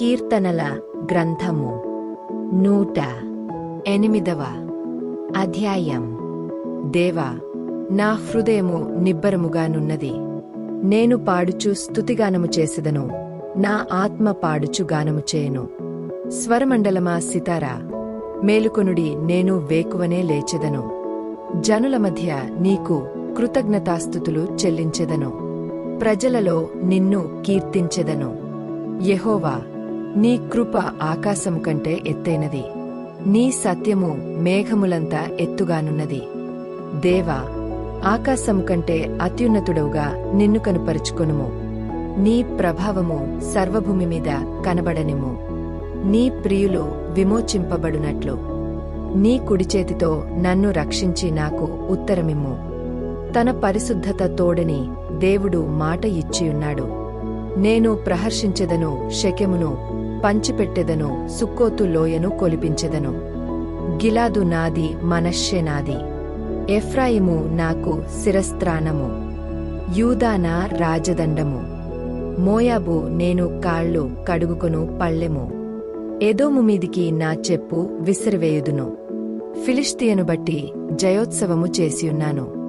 కీర్తనల గ్రంథము నూట ఎనిమిదవ అధ్యాయం దేవా నా హృదయము నిబ్బరముగానున్నది నేను పాడుచు స్తుతిగానము చేసెదను నా ఆత్మ పాడుచు గానము చేయను స్వరమండలమా సితారా మేలుకొనుడి నేను వేకువనే లేచెదను జనుల మధ్య నీకు కృతజ్ఞతాస్థుతులు చెల్లించెదను ప్రజలలో నిన్ను కీర్తించెదను యహోవా నీ కృప ఆకాశం కంటే ఎత్తైనది. నీ సత్యము మేఘములంత ఎత్తుగానున్నది. దేవా ఆకాశం కంటే అత్యున్నతుడవుగా నిన్ను కనుపరుచుకొనుము. నీ ప్రభావము సర్వభూమి మీద కనబడనిము నీ ప్రియులు విమోచింపబడునట్లు. నీ కుడిచేతితో నన్ను రక్షించి నాకు ఉత్తరమిమ్ము. తన పరిశుద్ధత తోడని దేవుడు మాట ఇచ్చియున్నాడు. నేను ప్రహర్షించెదను శకెమును పంచిపెట్టెదను సుక్కోతు లోయను కొలిపించెదను. గిలాదు నాది మనశ్శె నాది. ఎఫ్రాయిము నాకు శిరస్త్రాణము యూదానా రాజదండము. మోయాబు నేను కాళ్ళు కడుగుకొను పళ్ళెము. ఎదోము మీదికి నా చెప్పు విసిరివేయుదును. ఫిలిష్తియను బట్టి జయోత్సవము చేసియున్నాను.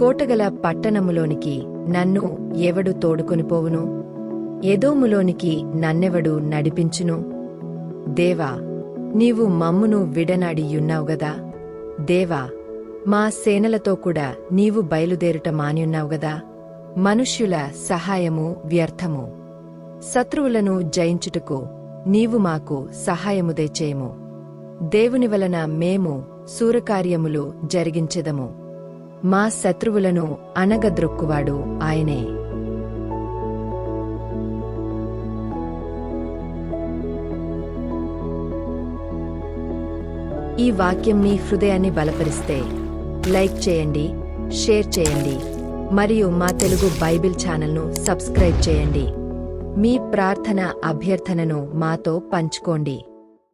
కోటగల పట్టణములోనికి నన్ను ఎవడు తోడుకొనిపోవును ఎదోములోనికి నన్నెవడు నడిపించును. దేవా నీవు మమ్మును విడనాడియున్నావు గదా. దేవా మా సేనలతో కూడా నీవు బయలుదేరుట మానియున్నావు గదా. మనుష్యుల సహాయము వ్యర్థము. శత్రువులను జయించుటకు నీవు మాకు సహాయము దయచేయము. దేవుని వలన మేము సూరకార్యములు జరిగించెదము. మా శత్రువులను అనగద్రొక్కువాడు ఆయనే. ఈ వాక్యం మీ హృదయాన్ని బలపరిస్తే లైక్ చేయండి షేర్ చేయండి మరియు మా తెలుగు బైబిల్ ఛానల్ను సబ్స్క్రైబ్ చేయండి. మీ ప్రార్థన అభ్యర్థనను మాతో పంచుకోండి.